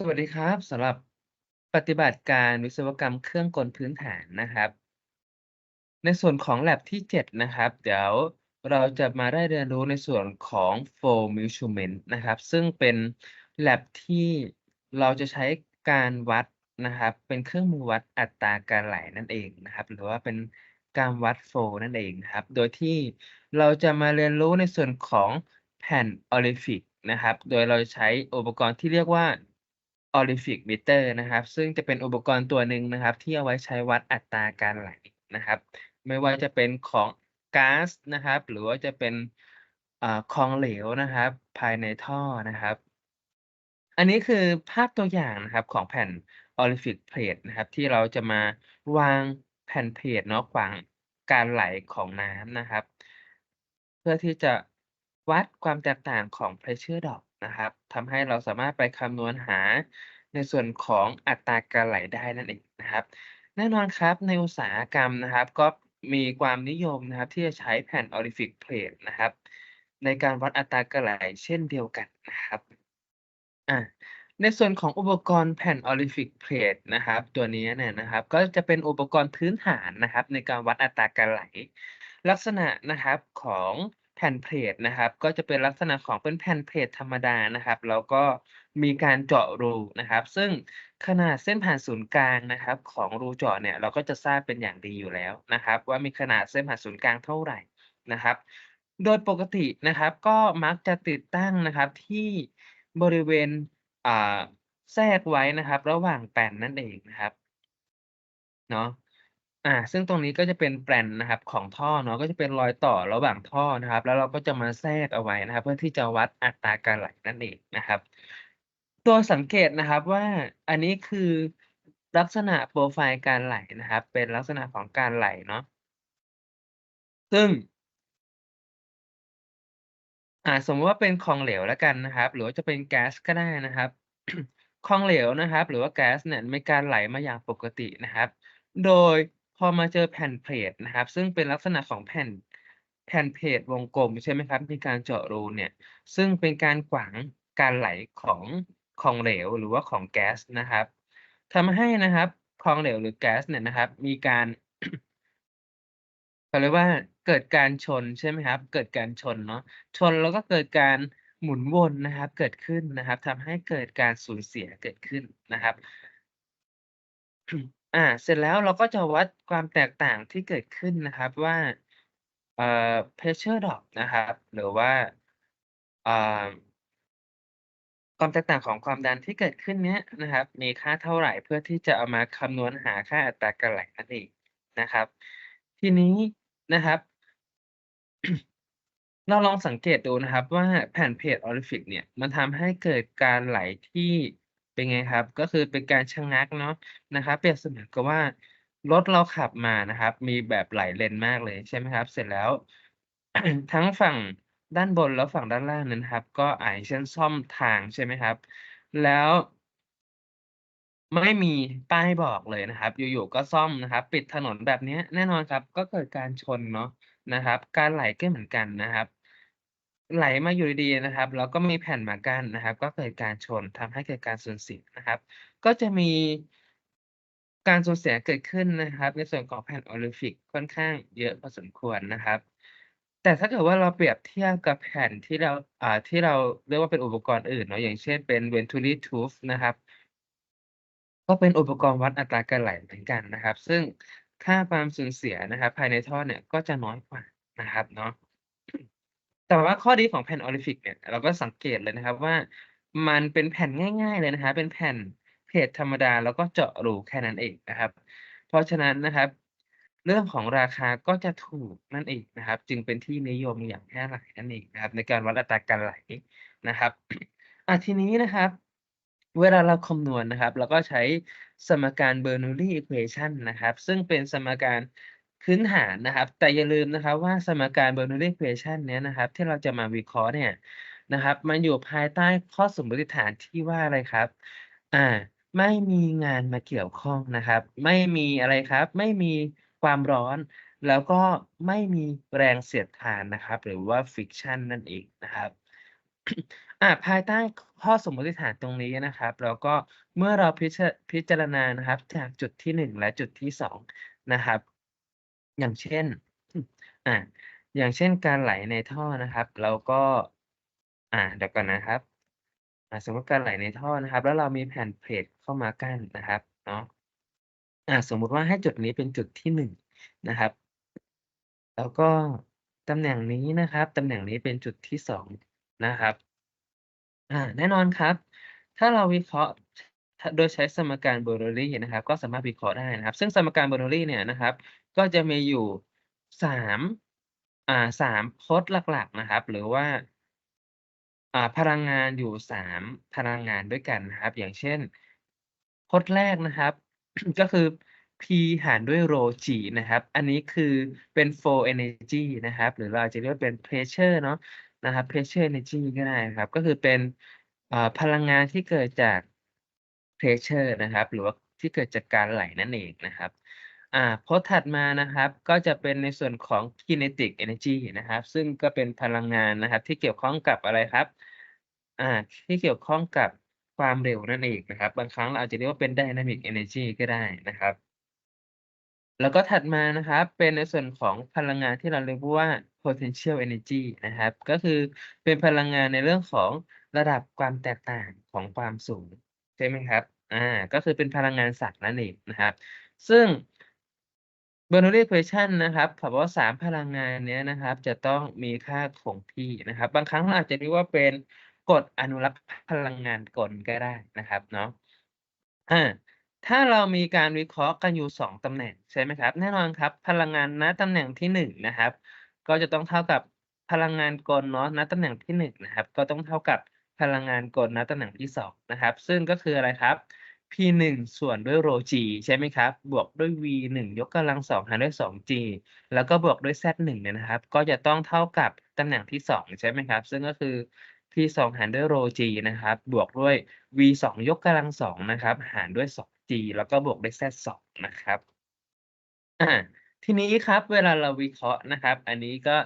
สวัสดีครับสำหรับปฏิบัติการวิศวกรรมเครื่องกลพื้นฐานนะครับ ในส่วนของ Lab ที่ 7 นะครับ เดี๋ยวเราจะมาได้เรียนรู้ในส่วนของ Flow Measurement นะครับ ซึ่งเป็น Lab ที่เราจะใช้การวัดนะครับ เป็นเครื่องมือวัดอัตราการไหลนั่นเองนะครับ หรือว่าเป็นการวัด Flow นั่นเองครับ โดยที่เราจะมาเรียนรู้ในส่วนของแผ่น Olefin นะครับ โดยเราจะใช้อุปกรณ์ที่เรียกว่า Olefin Meter นะครับ ซึ่งจะเป็นอุปกรณ์ตัวหนึ่งนะครับ ที่เอาไว้ใช้วัดอัตราการไหลนะครับ ไม่ว่าจะเป็นของก๊าซนะครับ หรือว่าจะเป็นอ่าของเหลวนะครับ ภายในท่อนะครับ อันนี้คือภาพตัวอย่างนะครับของแผ่น Olefin Plate นะครับ ที่เราจะมาวางแผ่นเพลทเนาะขวางการไหลของน้ำนะครับ เพื่อที่จะวัดความแตกต่างของ Pressure Drop นะครับทำให้เราสามารถไปคำนวณหาในส่วนของอัตราการไหลได้นั่นเองนะครับ แน่นอนครับในอุตสาหกรรมนะครับก็มีความนิยมนะครับที่จะใช้แผ่น Olefin Plate นะครับ ในการวัดอัตราการไหลเช่นเดียวกันนะครับอาในส่วนของอุปกรณ์แผ่น Olefin Plate นะครับ ตัวนี้เนี่ยนะครับ ก็จะเป็นอุปกรณ์พื้นฐานนะครับ ในการวัดอัตราการไหล ลักษณะนะครับของ แผ่นเพลทนะครับ ก็จะเป็นลักษณะของเป็นแผ่นเพลทธรรมดานะครับ แล้วก็มีการเจาะรูนะครับ ซึ่งขนาดเส้นผ่านศูนย์กลางนะครับ ของรูเจาะเนี่ยเราก็จะทราบเป็นอย่างดีอยู่แล้วนะครับ ว่ามีขนาดเส้นผ่านศูนย์กลางเท่าไหร่นะครับ โดยปกตินะครับ ก็มักจะติดตั้งนะครับที่บริเวณแทรกไว้นะครับ ระหว่างแป่นนั่นเองนะครับเนาะ อาซึ่งตรงนี้ก็จะเป็นแปลนนะครับของท่อเนาะก็จะเป็นรอยต่อระหว่างท่อนะครับ แล้วเราก็จะมาแทรกเอาไว้นะครับ เพื่อที่จะวัดอัตราการไหลนั่นเองนะครับ ตัวสังเกตนะครับว่าอันนี้คือลักษณะโพรไฟล์การไหลนะครับ เป็นลักษณะของการไหลเนาะซึ่งอ่าสมมติว่าเป็นของเหลวแล้วกันนะครับ หรือว่าจะเป็นแก๊สก็ได้นะครับของเหลวนะครับ หรือว่าแก๊สเนี่ยมีการไหลมาอย่างปกตินะครับ โดย พอมาเจอแผ่นเพลทนะครับ ซึ่งเป็นลักษณะของแผ่นแผ่นเพลทวงกลมใช่ไหมครับมีการเจาะรูเนี่ย ซึ่งเป็นการขวางการไหลของของเหลวหรือว่าของแก๊สนะครับทำให้นะครับของเหลวหรือแก๊สเนี่ยนะครับ มีการเขาเรียกว่าเกิดการชนใช่ไหมครับ เกิดการชนเนาะชนแล้วก็เกิดการหมุนวนนะครับ เกิดขึ้นนะครับทำให้เกิดการสูญเสียเกิดขึ้นนะครับ อาเสร็จแล้วเราก็จะวัดความแตกต่างที่เกิดขึ้นนะครับว่าเอ่อ Pressure Drop นะครับ หรือว่าอ่าความแตกต่างของความดันที่เกิดขึ้นเนี้ยนะครับ มีค่าเท่าไหร่เพื่อที่จะเอามาคำนวณหาค่าอัตราการไหลนั่นเองนะครับ ทีนี้นะครับ เราลองสังเกตดูนะครับ ว่าแผ่นเพลท Olefin เนี่ย มันทำให้เกิดการไหลที่ เป็นไงครับ ก็คือเป็นการชะงักเนาะนะครับ เปรียบเสมือนกับว่ารถเราขับมานะครับ มีแบบหลายเลนมากเลยใช่ไหมครับ เสร็จแล้ว ทั้งฝั่งด้านบนและฝั่งด้านล่างนั้นนะครับ ก็อาอย่างเช่นซ่อมทางใช่ไหมครับ แล้วไม่มีป้ายบอกเลยนะครับ อยู่ๆก็ซ่อมนะครับ ปิดถนนแบบนี้แน่นอนครับ ก็เกิดการชนเนาะนะครับ การไหลก็เหมือนกันนะครับ ไหลมาอยู่ดีๆนะครับ แล้วก็มีแผ่นมากั้นนะครับ ก็เกิดการชนทำให้เกิดการสูญเสียนะครับ ก็จะมีการสูญเสียเกิดขึ้นนะครับ ในส่วนของแผ่น Olefin ค่อนข้างเยอะพอสมควรนะครับ แต่ถ้าเกิดว่าเราเปรียบเทียบกับแผ่นที่เราอ่าที่เราเรียกว่าเป็นอุปกรณ์อื่นเนาะอย่างเช่นเป็น Venturi Tube นะครับ ก็เป็นอุปกรณ์วัดอัตราการไหลเหมือนกันนะครับ ซึ่งค่าความสูญเสียนะครับ ภายในท่อเนี่ยก็จะน้อยกว่านะครับเนาะ แต่ว่าข้อดีของแผ่น Olefin เนี่ยเราก็สังเกตเลยนะครับว่า มันเป็นแผ่นง่าย ๆ เลยนะครับเป็นแผ่นเพลทธรรมดาแล้วก็เจาะรูแค่นั้นเองนะครับ เพราะฉะนั้นนะครับ เรื่องของราคาก็จะถูกนั่นเองนะครับ จึงเป็นที่นิยมอย่างแพร่หลายนั่นเองนะครับ ในการวัดอัตราการไหลนะครับอาทีนี้นะครับ เวลาเราคำนวณนะครับเราก็ใช้สมการ Bernoulli Equation นะครับ ซึ่งเป็นสมการ พื้นฐานนะครับ แต่อย่าลืมนะครับว่าสมการ Bernoulli Equation เนี้ยนะครับ ที่เราจะมาวิเคราะห์เนี่ยนะครับ มันอยู่ภายใต้ข้อสมมติฐานที่ว่าอะไรครับ อ่า ไม่มีงานมาเกี่ยวข้องนะครับ ไม่มีอะไรครับ ไม่มีความร้อน แล้วก็ไม่มีแรงเสียดทานนะครับ หรือว่า Friction นั่นเองนะครับอ่าภายใต้ข้อสมมติฐานตรงนี้นะครับ แล้วก็เมื่อเราพิจาพิจารณานะครับ จากจุดที่ 1 และจุดที่ 2 นะครับ อย่างเช่น อ่า อย่างเช่นการไหลในท่อนะครับแล้วก็ อ่า เดี๋ยวก่อนนะครับ อ่า สมมติการไหลในท่อนะครับ แล้วเรามีแผ่นเพลตเข้ามากั้นนะครับ เนาะ อ่า สมมุติว่าให้จุดนี้เป็นจุดที่1นะครับ แล้วก็ตำแหน่งนี้นะครับ ตำแหน่งนี้เป็นจุดที่2นะครับ อ่า แน่นอนครับ ถ้าเราวิเคราะห์โดยใช้สมการ Bernoulli นะครับ ก็สามารถวิเคราะห์ได้นะครับ ซึ่งสมการ Bernoulli เนี่ยนะครับ ก็จะมีอยู่3อ่า3พจน์หลัก ๆ นะครับ หรือว่าอ่าพลังงานอยู่3พลังงานด้วยกันนะครับ อย่างเช่นพจน์แรกนะครับ ก็คือ P หารด้วย Rho g นะครับ อันนี้คือเป็น Flow Energy นะครับ หรือเราจะเรียกว่าเป็น Pressure เนาะนะครับ Pressure Energy ก็ได้นะครับ ก็คือเป็นอ่าพลังงานที่เกิดจาก Pressure นะครับ หรือว่าที่เกิดจากการไหลนั่นเองนะครับ อ่าพจน์ถัดมานะครับก็จะเป็นในส่วนของ Kinetic Energy นะครับ ซึ่งก็เป็นพลังงานนะครับ ที่เกี่ยวข้องกับอะไรครับอ่าที่เกี่ยวข้องกับความเร็วนั่นเองนะครับ บางครั้งเราอาจจะเรียกว่าเป็น Dynamic Energy ก็ได้นะครับ แล้วก็ถัดมานะครับ เป็นในส่วนของพลังงานที่เราเรียกว่า Potential Energy นะครับ ก็คือเป็นพลังงานในเรื่องของระดับความแตกต่างของความสูงใช่ไหมครับอ่าก็คือเป็นพลังงานศักย์นั่นเองนะครับ ซึ่ง Bernoulli Equation นะครับเขาบอกว่า3พลังงานเนี้ยนะครับ จะต้องมีค่าคงที่นะครับ บางครั้งเราอาจจะเรียกว่าเป็นกฎอนุรักษ์พลังงานกลก็ได้นะครับเนาะอาถ้าเรามีการวิเคราะห์กันอยู่ 2ตำแหน่งใช่ไหมครับ แน่นอนครับ พลังงานณตำแหน่งที่1นะครับ ก็จะต้องเท่ากับพลังงานกลเนาะณตำแหน่งที่1นะครับ ก็ต้องเท่ากับพลังงานกลณตำแหน่งที่2นะครับ ซึ่งก็คืออะไรครับ P1 ส่วนด้วย Rho g ใช่ไหมครับ บวกด้วย V1 ยกกำลัง2หารด้วย 2g แล้วก็บวกด้วย Z1 เนี่ยนะครับ ก็จะต้องเท่ากับตำแหน่งที่ 2 ใช่ไหมครับ ซึ่งก็คือ P2 หารด้วย Rho g นะครับ บวกด้วย V2 ยกกำลัง2นะครับ หารด้วย 2g แล้วก็บวกด้วย Z2 นะครับอาทีนี้ครับเวลาเราวิเคราะห์นะครับ อันนี้ก็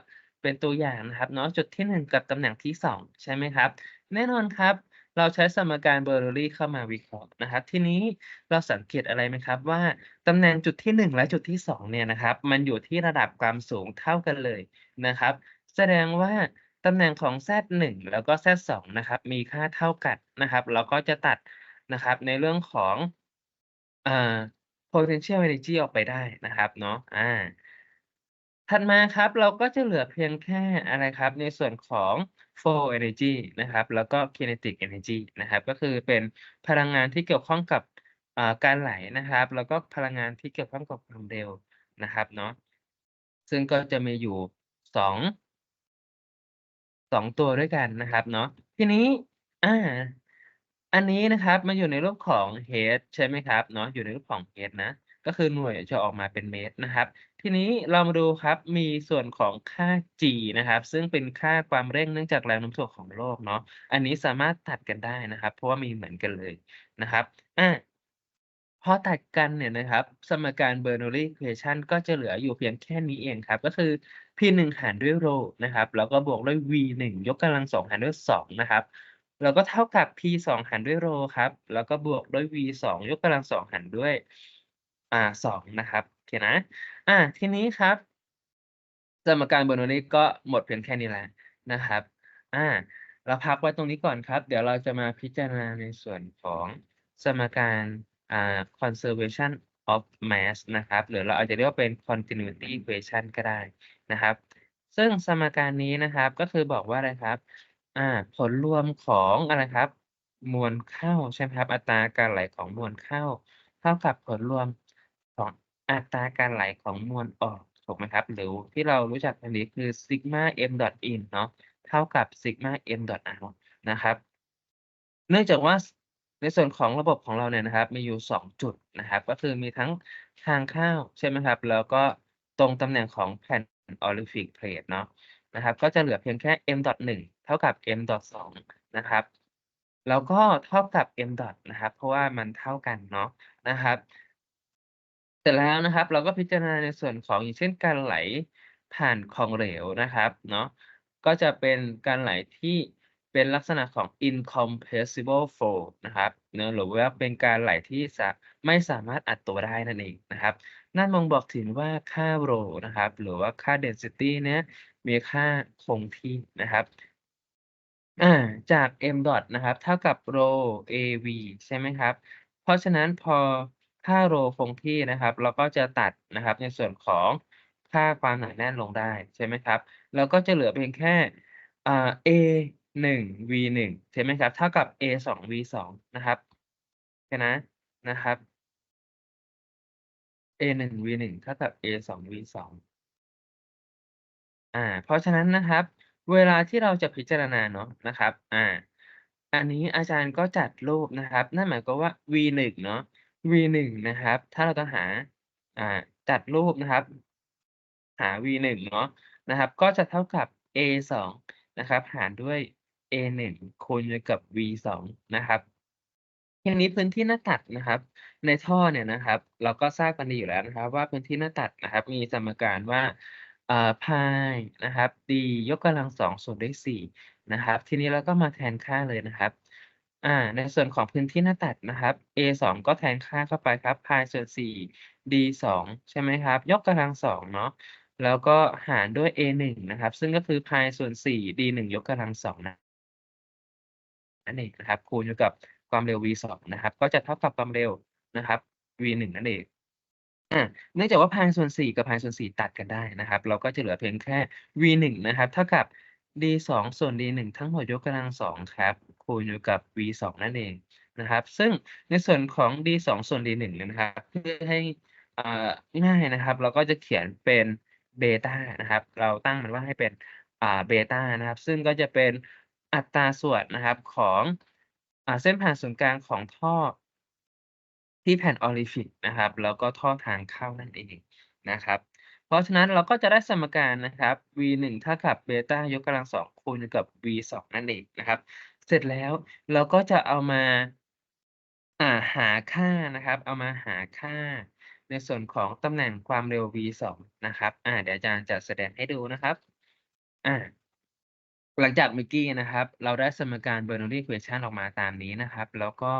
เป็นตัวอย่างนะครับเนาะจุดที่ 1 กับตำแหน่งที่ 2 ใช่ไหมครับ แน่นอนครับ เราใช้สมการ Bernoulli เข้ามาวิเคราะห์นะครับ ทีนี้เราสังเกตอะไรไหมครับว่าตำแหน่งจุดที่ 1 และจุดที่2เนี่ยนะครับ มันอยู่ที่ระดับความสูงเท่ากันเลยนะครับ แสดงว่าตำแหน่งของ Z1 แล้วก็ Z2 นะครับมีค่าเท่ากันนะครับเราก็จะตัดนะครับในเรื่องของอ่า Potential Energy ออกไปได้นะครับเนาะอ่าถัดมาครับเราก็จะเหลือเพียงแค่อะไรครับ ในส่วนของ Flow Energy นะครับ แล้วก็ Kinetic Energy นะครับ ก็คือเป็นพลังงานที่เกี่ยวข้องกับการไหลนะครับ แล้วก็พลังงานที่เกี่ยวข้องกับความเร็วนะครับเนาะซึ่งก็จะมีอยู่2 2ตัวด้วยกันนะครับเนาะทีนี้อ่าอันนี้นะครับมันอยู่ในรูปของ Hertz ใช่ไหมครับเนาะอยู่ในรูปของ Hertz นะ ก็คือหน่วยจะออกมาเป็นเมตรนะครับ ทีนี้เรามาดูครับมีส่วนของค่า g นะครับ ซึ่งเป็นค่าความเร่งเนื่องจากแรงโน้มถ่วงของโลกเนาะอันนี้สามารถตัดกันได้นะครับ เพราะว่ามีเหมือนกันเลยนะครับอาพอตัดกันเนี่ยนะครับ สมการ Bernoulli Equation ก็จะเหลืออยู่เพียงแค่นี้เองครับ ก็คือ P1 หารด้วย Rho นะครับ แล้วก็บวกด้วย V1 ยกกำลัง2หารด้วย2นะครับแล้วก็เท่ากับ P2 หารด้วย Rho ครับ แล้วก็บวกด้วย V2 ยกกำลัง2หารด้วย อ่า2นะครับโอเคนะอาทีนี้ครับสมการ Bernoulli ก็หมดเพียงแค่นี้แหล้วนะครับอาเราพักไว้ตรงนี้ก่อนครับ เดี๋ยวเราจะมาพิจารณาในส่วนของสมการอ่า Conservation of Mass นะครับ หรือเราอาจจะเรียกว่าเป็น Continuity Equation ก็ได้นะครับ ซึ่งสมการนี้นะครับก็คือบอกว่าอะไรครับอ่าผลรวมของอะไรครับ มวลเข้าใช่ไหมครับ อัตราการไหลของมวลเข้า เท่ากับผลรวม ของอัตราการไหลของมวลออกถูกไหมครับ หรือที่เรารู้จักกันดีคือ Sigma m dot in เนาะเท่ากับ Sigma m dot out นะครับ เนื่องจากว่าในส่วนของระบบของเราเนี่ยนะครับ มีอยู่ 2 จุดนะครับ ก็คือมีทั้งทางเข้าใช่ไหมครับ แล้วก็ตรงตำแหน่งของแผ่น Olympic Plate เนาะนะครับ ก็จะเหลือเพียงแค่ m dot 1เท่ากับ m dot 2นะครับ แล้วก็เท่ากับ m dot นะครับ เพราะว่ามันเท่ากันเนาะนะครับ เสร็จแล้วนะครับ เราก็พิจารณาในส่วนของอย่างเช่นการไหลผ่านของเหลวนะครับเนาะก็จะเป็นการไหลที่เป็นลักษณะของ incompressible flow นะครับเนาะหรือว่าเป็นการไหลที่ไม่สามารถอัดตัวได้นั่นเองนะครับ นั่นบ่งบอกถึงว่าค่า rho นะครับ หรือว่าค่า density เนี้ยมีค่าคงที่นะครับจาก m dot นะครับ เท่ากับ rho AV ใช่ไหมครับ เพราะฉะนั้นพอ ค่า rho คงที่นะครับ เราก็จะตัดนะครับในส่วนของค่าความหนาแน่นลงได้ใช่ไหมครับเราก็จะเหลือเพียงแค่อ่า A1 V1 ใช่ไหมครับ เท่ากับ A2 V2 นะครับโอเคนะนะครับ A1 V1 เท่ากับ A2 V2 อ่า เพราะฉะนั้นนะครับ เวลาที่เราจะพิจารณาเนาะนะครับ อ่า อันนี้อาจารย์ก็จัดรูปนะครับ นั่นหมายความว่า V1 เนาะ V1 นะครับ ถ้าเราจะหาอ่าจัดรูปนะครับ หา V1 เนาะนะครับ ก็จะเท่ากับ A2 นะครับ หารด้วย A1 คูณอยู่กับ V2 นะครับทีนี้พื้นที่หน้าตัดนะครับ ในท่อเนี่ยนะครับ เราก็ทราบกันดีอยู่แล้วนะครับ ว่าพื้นที่หน้าตัดนะครับ มีสมการว่าอ่าพายนะครับ d ยกกำลัง2ส่วนด้วย4นะครับ ทีนี้เราก็มาแทนค่าเลยนะครับ อาในส่วนของพื้นที่หน้าตัดนะครับ A2 ก็แทนค่าเข้าไปครับพายส่วน4 d2 ใช่ไหมครับ ยกกำลัง2เนาะ แล้วก็หารด้วย A1 นะครับ ซึ่งก็คือพายส่วน4 d1 ยกกำลัง2นะนั่นเองนะครับ คูณอยู่กับความเร็ว v2 นะครับ ก็จะเท่ากับความเร็วนะครับ v1 นั่นเองอาเนื่องจากว่าพายส่วน 4 กับพายส่วน 4 ตัดกันได้นะครับ เราก็จะเหลือเพียงแค่ v1 นะครับ เท่ากับ d2 ส่วน d1 ทั้งหมดยกกำลัง2ครับ คูณอยู่กับ v2 นั่นเองนะครับ ซึ่งในส่วนของ d2 ส่วน d1 นี่ยนะครับเพื่อให้อ่าง่ายนะครับ เราก็จะเขียนเป็นเบตานะครับ เราตั้งมันว่าให้เป็นอ่าเบตานะครับ ซึ่งก็จะเป็นอัตราส่วนนะครับของอ่าเส้นผ่านศูนย์กลางของท่อที่แผ่น Olefin นะครับ แล้วก็ท่อทางเข้านั่นเองนะครับ เพราะฉะนั้นเราก็จะได้สมการนะครับ V1 เท่ากับเบต้ายกกำลัง2คูณอยู่กับ V2 นั่นเองนะครับ เสร็จแล้วเราก็จะเอามาอ่าหาค่านะครับ เอามาหาค่า ในส่วนของตำแหน่งความเร็ว V2 นะครับอาเดี๋ยวอาจารย์จะแสดงให้ดูนะครับอาหลังจากเมื่อกี้นะครับ เราได้สมการ Bernoulli Equation ออกมาตามนี้นะครับ แล้วก็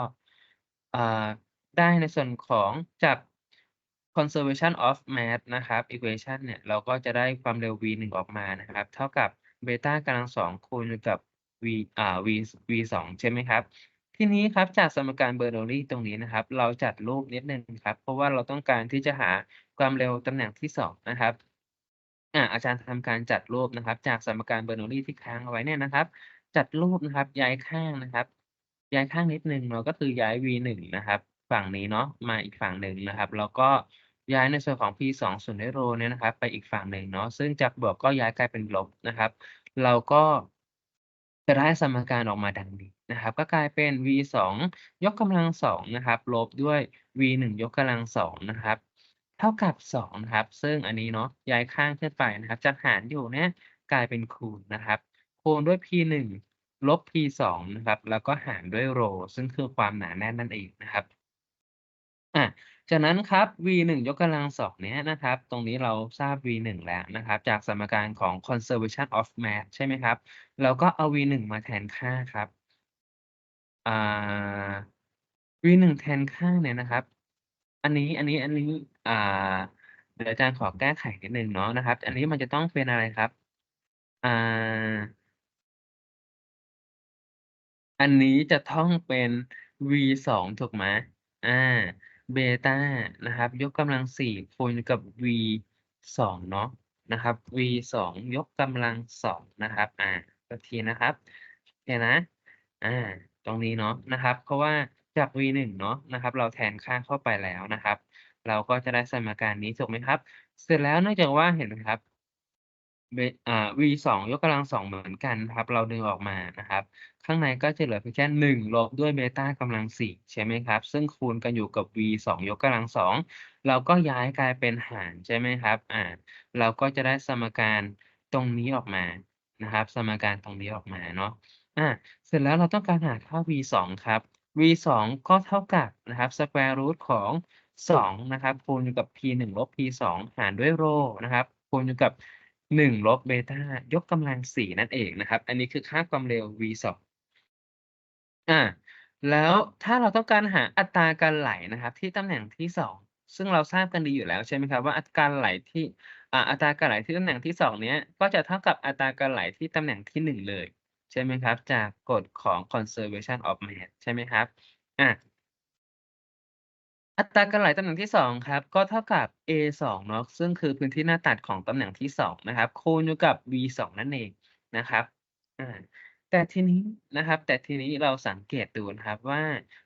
ได้ในส่วนของจาก Conservation of Mass นะครับ Equation เนี่ย เราก็จะได้ความเร็ว V1 ออกมานะครับ เท่ากับเบต้ากำลัง2คูณกับ V อ่า V V2 ใช่ไหมครับ ทีนี้ครับจากสมการ Bernoulli ตรงนี้นะครับ เราจัดรูปนิดหนึ่งครับ เพราะว่าเราต้องการที่จะหาความเร็วตำแหน่งที่2นะครับอ่าอาจารย์ทำการจัดรูปนะครับ จากสมการ Bernoulli ที่ค้างเอาไว้เนี่ยนะครับ จัดรูปนะครับย้ายข้างนะครับ ย้ายข้างนิดหนึ่งเนาก็คือย้าย V1 นะครับ ฝั่งนี้เนาะมาอีกฝั่งหนึ่งนะครับ แล้วก็ย้ายในส่วนของ P2 ส่วนด้วย rho เนี่ยนะครับ ไปอีกฝั่งหนึ่งเนาะซึ่งจากบวกก็ย้ายกลายเป็นลบนะครับ เราก็ จะได้สมการออกมาดังนี้นะครับ ก็กลายเป็น V2 ยกกำลัง2นะครับลบด้วย V1 ยกกำลัง2นะครับ เท่ากับ2นะครับ ซึ่งอันนี้เนาะย้ายข้างขึ้นไปนะครับจากหารอยู่เนี่ยกลายเป็นคูณนะครับ คูณด้วย P1 ลบ P2 นะครับ แล้วก็หารด้วย rho ซึ่งคือความหนาแน่นนั่นเองนะครับอา จากนั้นครับ V1 ยกกำลัง2เนี้ยนะครับ ตรงนี้เราทราบ V1 แล้วนะครับ จากสมการของ Conservation of Mass ใช่ไหมครับ เราก็เอา V1 มาแทนค่าครับ V1 แทนค่าเนี่ยนะครับ อันนี้อันนี้อันนี้อ่าเดี๋ยวอาจารย์ขอแก้ไขนิดหนึ่งเนาะนะครับ อันนี้มันจะต้องเป็นอะไรครับอ่าอันนี้จะต้องเป็น V2 ถูกไหม?อ่า เบต้านะครับ ยกกำลัง4คูณกับ V2 เนาะนะครับ V2 ยกกำลัง2นะครับอ่าโทษทีนะครับโอเคนะอ่าตรงนี้เนาะนะครับ เพราะว่าจาก V1 เนาะนะครับ เราแทนค่าเข้าไปแล้วนะครับ เราก็จะได้สมการนี้ถูกไหมครับ?เสร็จแล้วเนื่องจากว่าเห็นไหมครับอ่า V2 ยกกำลัง2เหมือนกันครับ เราดึงออกมานะครับ ข้างในก็จะเหลือเพียงแค่1ลบด้วยเบตากำลัง4ใช่ไหมครับ ซึ่งคูณกันอยู่กับ V2 ยกกำลัง2เราก็ย้ายกลายเป็นหารใช่ไหมครับอ่าเราก็จะได้สมการตรงนี้ออกมานะครับ สมการตรงนี้ออกมาเนาะอ่าเสร็จแล้วเราต้องการหาค่า V2 ครับ V2 ก็เท่ากับนะครับ square root ของ2นะครับคูณอยู่กับ P1 ลบ P2 หารด้วย rho นะครับคูณอยู่กับ1ลบเบตายกกำลัง4นั่นเองนะครับ อันนี้คือค่าความเร็ว v 2 อาแล้วถ้าเราต้องการหาอัตราการไหลนะครับ ที่ตำแหน่งที่2ซึ่งเราทราบกันดีอยู่แล้วใช่ไหมครับ ว่าอัตราการไหลที่อ่าอัตราการไหลที่ตำแหน่งที่2เนี้ยก็จะเท่ากับอัตราการไหลที่ตำแหน่งที่1เลย ใช่ไหมครับ จากกฎของ Conservation of Mass ใช่ไหมครับ?อ่าอัตราการไหลตำแหน่งที่2ครับ ก็เท่ากับ A 2เนาะซึ่งคือพื้นที่หน้าตัดของตำแหน่งที่2นะครับคูณอยู่กับ V 2นั่นเองนะครับอ่า แต่ทีนี้นะครับ แต่ทีนี้เราสังเกตดูนะครับว่า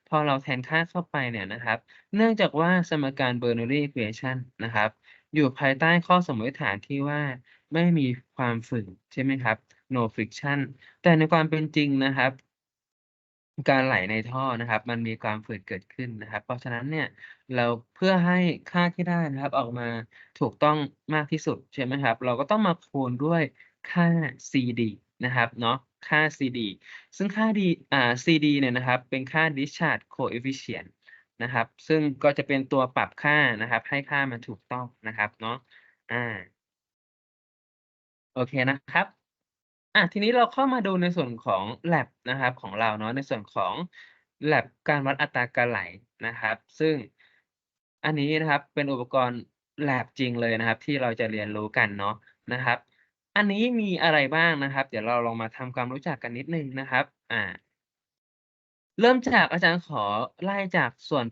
พอเราแทนค่าเข้าไปเนี่ยนะครับ เนื่องจากว่าสมการ Bernoulli Equation นะครับ อยู่ภายใต้ข้อสมมติฐานที่ว่าไม่มีความฝืดใช่ไหมครับ No friction แต่ในความเป็นจริงนะครับ การไหลในท่อนะครับ มันมีความฝืดเกิดขึ้นนะครับ เพราะฉะนั้นเนี่ยเราเพื่อให้ค่าที่ได้นะครับ ออกมาถูกต้องมากที่สุดใช่ไหมครับ เราก็ต้องมาคูณด้วยค่า CD นะครับเนาะ ค่า CD ซึ่งค่าดีอ่า CD เนี่ยนะครับ เป็นค่า Discharge Coefficient นะครับ ซึ่งก็จะเป็นตัวปรับค่านะครับ ให้ค่ามันถูกต้องนะครับเนาะอ่าโอเคนะครับอ่าทีนี้เราเข้ามาดูในส่วนของ Lab นะครับ ของเราเนาะในส่วนของ Lab การวัดอัตราการไหลนะครับ ซึ่งอันนี้นะครับเป็นอุปกรณ์ Lab จริงเลยนะครับ ที่เราจะเรียนรู้กันเนาะนะครับ อันนี้มีอะไรบ้างนะครับ เดี๋ยวเราลองมาทำความรู้จักกันนิดนึงนะครับอาเริ่มจากอาจารย์ขอไล่จากส่วน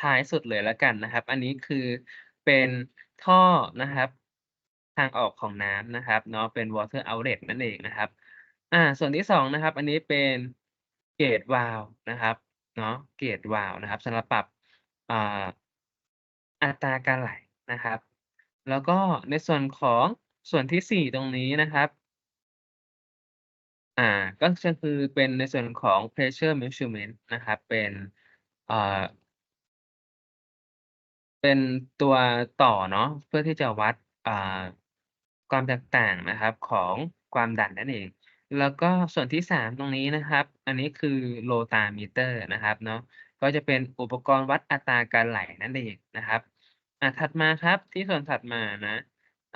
ท้ายสุดเลยแล้วกันนะครับ อันนี้คือเป็นท่อนะครับ ทางออกของน้ำนะครับเนาะเป็น Water Outlet นั่นเองนะครับ อ่า ส่วนที่2นะครับ อันนี้เป็น Gate Valve นะครับเนาะ Gate Valve นะครับสำหรับปรับอ่าอัตราการไหลนะครับ แล้วก็ในส่วนของ ส่วนที่4ตรงนี้นะครับ อ่า ก็จะคือเป็นในส่วนของ Pressure Measurement นะครับ เป็นอ่าเป็นตัวต่อเนาะเพื่อที่จะวัดอ่าความแตกต่างนะครับของความดันนั่นเอง แล้วก็ส่วนที่3ตรงนี้นะครับ อันนี้คือ Rotmeter นะครับเนาะก็จะเป็นอุปกรณ์วัดอัตราการไหลนั่นเองนะครับอ่าถัดมาครับที่ส่วนถัดมานะ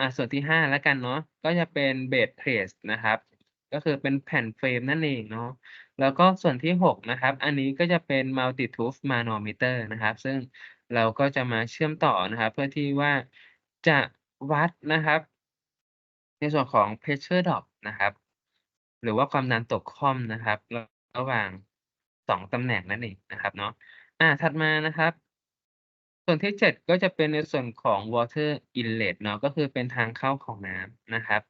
อ่าส่วนที่5แล้วกันเนาะก็จะเป็น Base Plate นะครับ ก็คือเป็นแผ่นเฟรมนั่นเองเนาะแล้วก็ส่วนที่6นะครับ อันนี้ก็จะเป็น Multi Tooth Manometer นะครับ ซึ่งเราก็จะมาเชื่อมต่อนะครับ เพื่อที่ว่าจะวัดนะครับ ในส่วนของ Pressure Drop นะครับ หรือว่าความดันตกค่อมนะครับ ระหว่าง2ตำแหน่งนั่นเองนะครับเนาะอ่าถัดมานะครับ ส่วนที่ 7 ก็จะเป็นในส่วนของ Water Inlet เนาะก็คือเป็นทางเข้าของน้ำนะครับ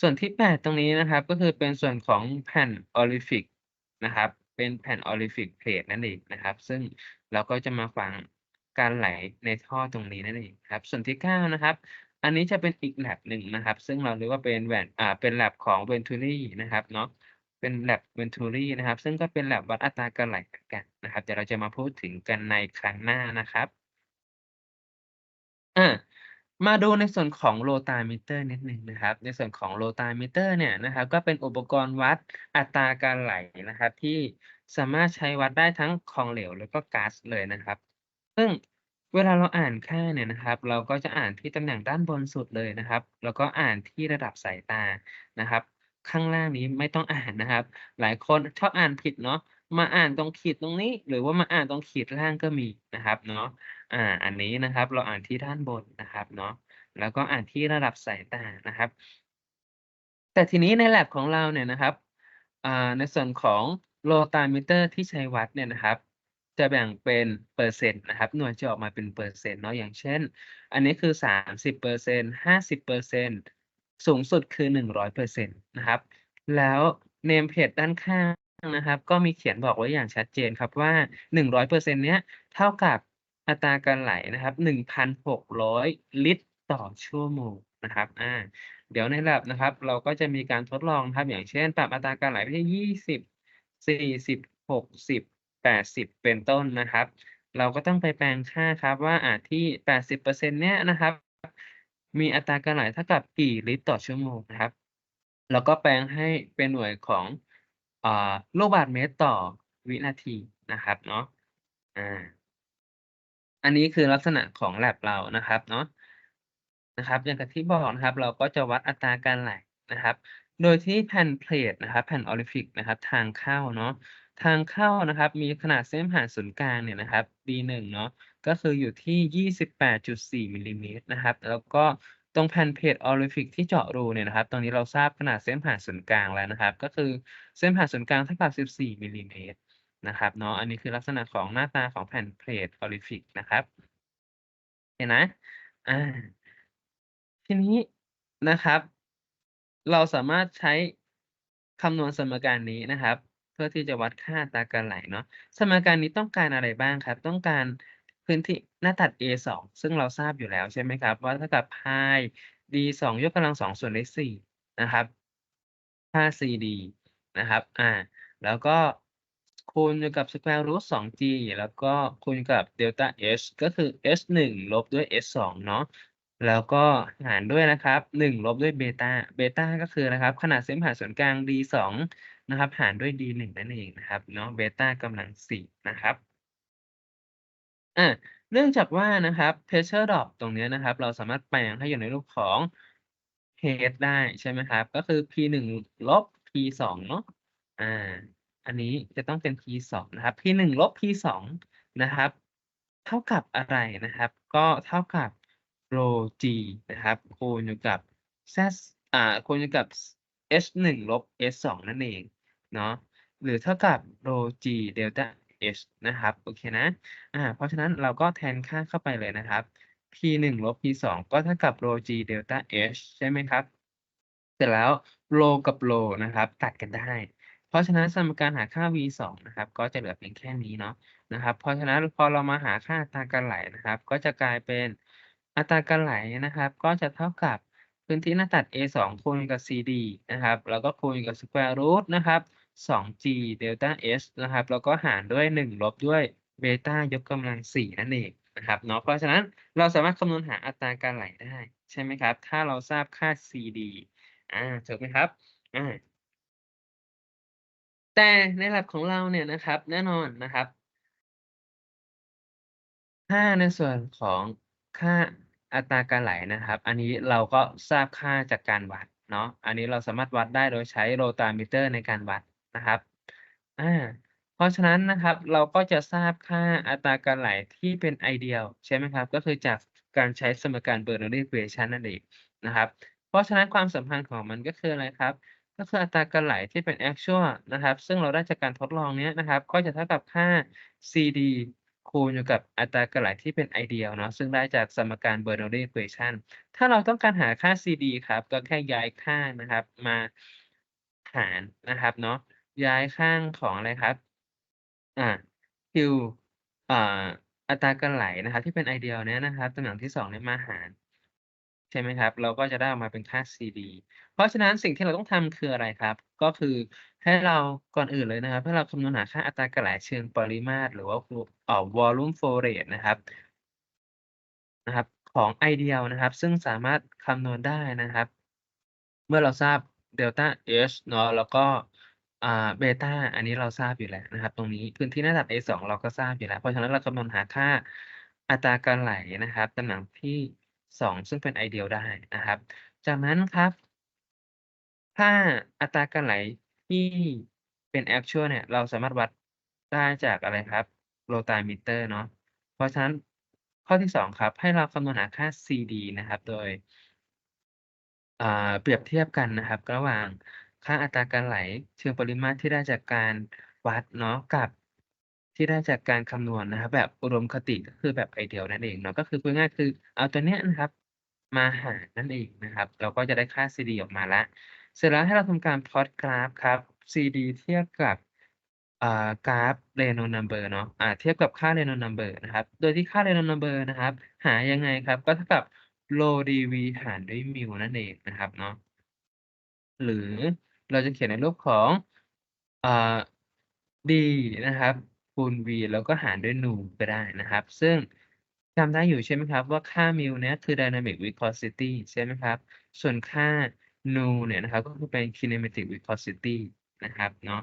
ส่วนที่ 8 ตรงนี้นะครับก็คือเป็นส่วนของแผ่น Olefin นะครับ เป็นแผ่น Olefin Plate นั่นเองนะครับ ซึ่งเราก็จะมาฝังการไหลในท่อตรงนี้นั่นเองครับ ส่วนที่ 9 นะครับ อันนี้จะเป็นอีก Lab หนึ่งนะครับ ซึ่งเราเรียกว่าเป็นแหวนอ่าเป็น Lab ของ Venturi นะครับเนาะเป็น Lab Venturi นะครับ ซึ่งก็เป็น Lab วัดอัตราการไหลเหมือนกันนะครับเดี๋ยวเราจะมาพูดถึงกันในครั้งหน้านะครับ อามาดูในส่วนของ Rotmeter นิดหนึ่งนะครับ ในส่วนของ Rotmeter เนี่ยนะครับ ก็เป็นอุปกรณ์วัดอัตราการไหลนะครับ ที่สามารถใช้วัดได้ทั้งของเหลวแล้วก็ก๊าซเลยนะครับ ซึ่งเวลาเราอ่านค่าเนี่ยนะครับ เราก็จะอ่านที่ตำแหน่งด้านบนสุดเลยนะครับ แล้วก็อ่านที่ระดับสายตานะครับ ข้างล่างนี้ไม่ต้องอ่านนะครับ หลายคนชอบอ่านผิดเนาะ มาอ่านตรงขีดตรงนี้ หรือว่ามาอ่านตรงขีดล่างก็มีนะครับเนาะอ่าอันนี้นะครับเราอ่านที่ด้านบนนะครับเนาะแล้วก็อ่านที่ระดับสายตานะครับ แต่ทีนี้ใน Lab ของเราเนี่ยนะครับอ่าในส่วนของ Rotmeter ที่ใช้วัดเนี่ยนะครับ จะแบ่งเป็นเปอร์เซ็นต์นะครับ หน่วยจะออกมาเป็นเปอร์เซ็นต์เนาะอย่างเช่น อันนี้คือ 30% 50%สูงสุดคือ100%นต์นะครับ แล้ว Name Plate ด้านข้าง นะครับ ก็มีเขียนบอกไว้อย่างชัดเจนครับว่า 100%เนี้ยเท่ากับอัตราการไหลนะครับ 1,600 ลิตรต่อชั่วโมงนะครับ อ่า เดี๋ยวใน Lab นะครับ เราก็จะมีการทดลองครับ อย่างเช่น ปรับอัตราการไหลไปที่ 20 40 60 80 เป็นต้นนะครับ เราก็ต้องไปแปลงค่าครับว่าอ่าที่ 80%เนี้ยนะครับ มีอัตราการไหลเท่ากับกี่ลิตรต่อชั่วโมงนะครับ แล้วก็แปลงให้เป็นหน่วยของ อ่าลูกบาศก์เมตรต่อวินาทีนะครับเนาะอาอันนี้คือลักษณะของ Lab เรานะครับเนาะนะครับ อย่างที่บอกนะครับ เราก็จะวัดอัตราการไหลนะครับ โดยที่แผ่นเพลทนะครับ แผ่นโอลิมปิกนะครับ ทางเข้าเนาะทางเข้านะครับ มีขนาดเส้นผ่านศูนย์กลางเนี่ยนะครับ D1 เนาะก็คืออยู่ที่ 28.4มิลลิเมตรนะครับ แล้วก็ ตรงแผ่นเพลทโอลิมปิกที่เจาะรูเนี่ยนะครับ ตรงนี้เราทราบขนาดเส้นผ่านศูนย์กลางแล้วนะครับ ก็คือเส้นผ่านศูนย์กลางเท่ากับ 14มิลลิเมตรนะครับเนาะ อันนี้คือลักษณะของหน้าตาของแผ่นเพลทโอลิมปิกนะครับโอเคนะอาทีนี้นะครับ เราสามารถใช้คำนวณสมการนี้นะครับ เพื่อที่จะวัดค่าตาการไหลเนาะ สมการนี้ต้องการอะไรบ้างครับ ต้องการ พื้นที่หน้าตัด A2 ซึ่งเราทราบอยู่แล้วใช่ไหมครับ ว่าเท่ากับ Pi d2 ยกกำลัง2ส่วนด้วย4นะครับค่า CD นะครับอ่าแล้วก็คูณอยู่กับ square root 2g แล้วก็คูณกับ delta H ก็คือ H1 ลบด้วย H2 เนาะแล้วก็หารด้วยนะครับ 1 ลบด้วยเบต้าเบต้าก็คือนะครับ ขนาดเส้นผ่านศูนย์กลาง D2 นะครับ หารด้วย D1 นั่นเองนะครับเนาะเบต้ากำลัง4นะครับ อา เนื่องจากว่านะครับ pressure drop ตรงเนี้ยนะครับ เราสามารถแปลงให้อยู่ในรูปของ H ได้ ใช่ไหมครับ ก็คือ P1 ลบ P2 เนาะ อา อันนี้จะต้องเป็น P2 นะครับ P1 ลบ P2 นะครับ เท่ากับอะไรนะครับ ก็เท่ากับ Rho G นะครับ คูณอยู่กับ Z อ่า คูณอยู่กับ H1 ลบ H2 นั่นเองเนาะ หรือเท่ากับ Rho G delta H นะครับโอเคนะอ่าเพราะฉะนั้นเราก็แทนค่าเข้าไปเลยนะครับ P1 ลบ P2 ก็เท่ากับ Rho G delta H ใช่ไหมครับ เสร็จแล้ว Rho กับ Rho นะครับ ตัดกันได้ เพราะฉะนั้นสมการหาค่า V2 นะครับ ก็จะเหลือเพียงแค่นี้เนาะนะครับ เพราะฉะนั้นพอเรามาหาค่าอัตราการไหลนะครับ ก็จะกลายเป็นอัตราการไหลนะครับ ก็จะเท่ากับพื้นที่หน้าตัด A2 คูณกับ CD นะครับ แล้วก็คูณกับ square root นะครับ 2g delta H นะครับ แล้วก็หารด้วย 1 ลบด้วยเบต้ายกกำลัง 4 นั่นเองนะครับเนาะเพราะฉะนั้นเราสามารถคำนวณหาอัตราการไหลได้ใช่ไหมครับ ถ้าเราทราบค่า CD อ่าถูกไหมครับ?อาแต่ใน lab ของเราเนี่ยนะครับ แน่นอนนะครับถ้าในส่วนของค่าอัตราการไหลนะครับ อันนี้เราก็ทราบค่าจากการวัดเนาะอันนี้เราสามารถวัดได้โดยใช้ Rotamimeter ในการวัด นะครับอาเพราะฉะนั้นนะครับ เราก็จะทราบค่าอัตราการไหลที่เป็น Ideal ใช่ไหมครับ ก็คือจากการใช้สมการ Bernoulli Equation นั่นเองนะครับ เพราะฉะนั้นความสัมพันธ์ของมันก็คืออะไรครับ ก็คืออัตราการไหลที่เป็น Actual นะครับ ซึ่งเราได้จากการทดลองเนี้ยนะครับ ก็จะเท่ากับค่า CD คูณอยู่กับอัตราการไหลที่เป็น Ideal เนาะซึ่งได้จากสมการ Bernoulli Equation ถ้าเราต้องการหาค่า CD ครับ ก็แค่ย้ายข้านะครับ มาหารนะครับเนาะ ย้ายข้างของอะไรครับ อ่า Q อ่า อัตราการไหลนะครับ ที่เป็น Ideal เนี้ยนะครับตำแหน่งที่2เนี่ยมาหาร ใช่ไหมครับ เราก็จะได้ออกมาเป็นค่า CD เพราะฉะนั้นสิ่งที่เราต้องทำคืออะไรครับ ก็คือให้เราก่อนอื่นเลยนะครับ ให้เราคำนวณหาค่าอัตราการไหลเชิงปริมาตร หรือว่า Vo เอ่อ Volume Flow Rate นะครับนะครับ ของ Ideal นะครับ ซึ่งสามารถคำนวณได้นะครับ เมื่อเราทราบ delta H เนาะแล้วก็ อ่าเบต้าอันนี้เราทราบอยู่แล้วนะครับ ตรงนี้พื้นที่หน้าตัด A2 เราก็ทราบอยู่แล้ว เพราะฉะนั้นเราคำนวณหาค่าอัตราการไหลนะครับตำแหน่งที่ 2 ซึ่งเป็น Ideal ได้นะครับ จากนั้นครับค่าอัตราการไหลที่เป็น Actual เนี่ย เราสามารถวัดได้จากอะไรครับ Rotamimeter เนาะเพราะฉะนั้นข้อที่ 2 ครับ ให้เราคำนวณหาค่า CD นะครับ โดยเปรียบเทียบกันนะครับ ระหว่าง ค่าอัตราการไหลเชิงปริมาตรที่ได้จากการวัดเนาะกับที่ได้จากการคำนวณนะครับ แบบอุดมคติก็คือแบบ Ideal นั่นเองเนาะก็คือพูดง่ายคือเอาตัวเนี้ยนะครับ มาหารนั่นเองนะครับ เราก็จะได้ค่า CD ออกมาล้วเสร็จแล้วให้เราทำการพลอตกราฟครับ CD เทียบกับอ่ากราฟ Reynolds Number เนาะอ่าเทียบกับค่า Reynolds Number นะครับ โดยที่ค่า Reynolds Number นะครับ หายังไงครับ ก็เท่ากับ Rho dV หารด้วยมิวนั่นเองนะครับเนาะหรือ เราจะเขียนในรูปของอ่า D นะครับคูณ V แล้วก็หารด้วยนูก็ได้นะครับ ซึ่งจำได้อยู่ใช่ไหมครับ ว่าค่ามิวเนี่ยคือ Dynamic Viscosity ใช่ไหมครับ ส่วนค่านูเนี่ยนะครับ ก็คือเป็น Kinematic Viscosity นะครับเนาะ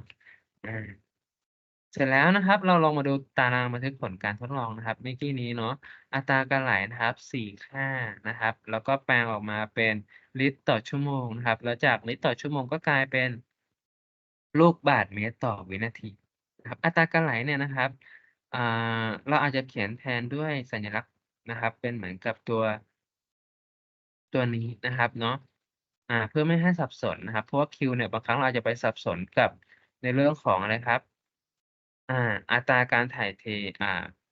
สเสร็จแล้วนะครับ เราลองมาดูตารางบันทึกผลการทดลองนะครับเมื่อกี้นี้เนาะอัตราการไหลนะครับ4ค่านะครับ แล้วก็แปลงออกมาเป็นลิตรต่อชั่วโมงนะครับ แล้วจากลิตรต่อชั่วโมงก็กลายเป็นลูกบาศเมตรต่อวินาทีนะครับอัตราการไหลเนี่ยนะครับเราอาจจะเขียนแทนด้วยสัญลักษณ์นะครับ เป็นเหมือนกับตัวตัวนี้นะครับเนาะเพื่อไม่ให้สับสนนะครับเพราะว่า Q เนี่ยบางครั้งเราอาจจะไปสับสนกับในเรื่องของอะไรครับ อ่าอัตราการถ่ายเท อ่า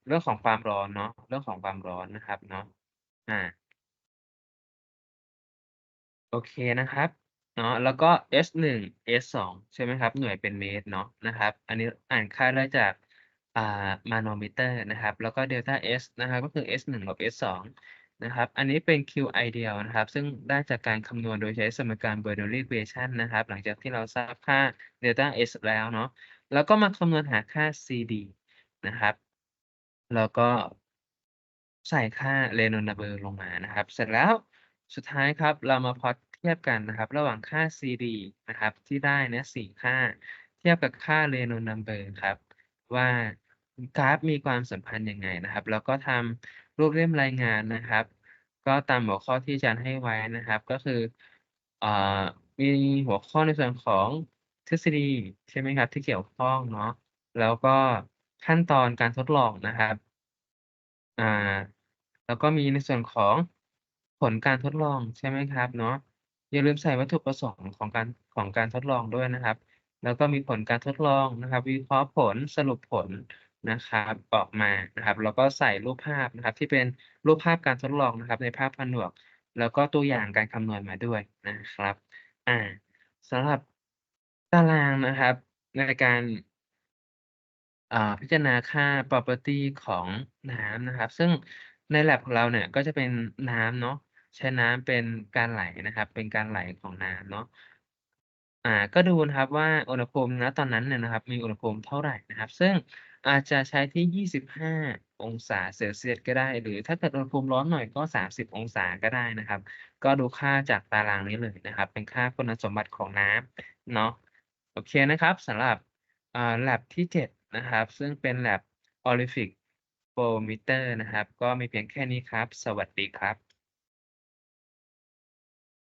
เรื่องของความร้อนเนาะ เรื่องของความร้อนนะครับเนาะ อา โอเคนะครับ เนาะ แล้วก็ S1 S2 ใช่ไหมครับ หน่วยเป็นเมตรเนาะนะครับ อันนี้อ่านค่าได้จาก อ่า manometer นะครับ แล้วก็ delta S นะครับ ก็คือ S1 ลบ S2 นะครับ อันนี้เป็น Q ideal นะครับ ซึ่งได้จากการคำนวณโดยใช้สมการ Bernoulli equation นะครับ หลังจากที่เราทราบค่า delta S แล้วเนาะ แล้วก็มาคำนวณหาค่า CD นะครับ แล้วก็ใส่ค่า Reynolds number ลงมานะครับ เสร็จแล้วสุดท้ายครับเรามาพอตเทียบกันนะครับ ระหว่างค่า CD นะครับ ที่ได้เนี่ค่า เทียบกับค่า Reynolds number ครับ ว่ากราฟมีความสัมพันธ์ยังไงนะครับ แล้วก็ทำรูปเล่มรายงานนะครับ ก็ตามหัวข้อที่อาจารย์ให้ไว้นะครับ ก็คืออมีหัวข้อในส่วนของ ทฤษฎีใช่ไหมครับ ที่เกี่ยวข้องเนาะแล้วก็ขั้นตอนการทดลองนะครับอ่าแล้วก็มีในส่วนของผลการทดลองใช่ไหมครับเนาะอย่าลืมใส่วัตถุประสงค์ของการของการทดลองด้วยนะครับ แล้วก็มีผลการทดลองนะครับ วิเคราะห์ผลสรุปผลนะครับออกมานะครับแล้วก็ใส่รูปภาพนะครับ ที่เป็นรูปภาพการทดลองนะครับ ในภาพผนวก แล้วก็ตัวอย่างการคำนวณมาด้วยนะครับอ่าสำหรับ ตารางนะครับ ในการ อ่า พิจารณาค่า property ของน้ำนะครับ ซึ่งใน lab ของเราเนี่ยก็จะเป็นน้ำเนาะใช้น้ำเป็นการไหลนะครับ เป็นการไหลของน้ำเนาะอ่าก็ดูนะครับว่าอุณหภูมิณตอนนั้นเนี่ยนะครับ มีอุณหภูมิเท่าไหร่นะครับ ซึ่งอาจจะใช้ที่ 25 องศาเซลเซียสก็ได้ หรือถ้าเกิดอุณหภูมิร้อนหน่อยก็ 30 องศาก็ได้นะครับ ก็ดูค่าจากตารางนี้เลยนะครับ เป็นค่าคุณสมบัติของน้ำเนาะ โอเคนะครับสำหรับอ่า lab ที่ 7 นะครับ ซึ่งเป็น lab olivic pro meter นะครับ ก็มีเพียงแค่นี้ครับ สวัสดีครับ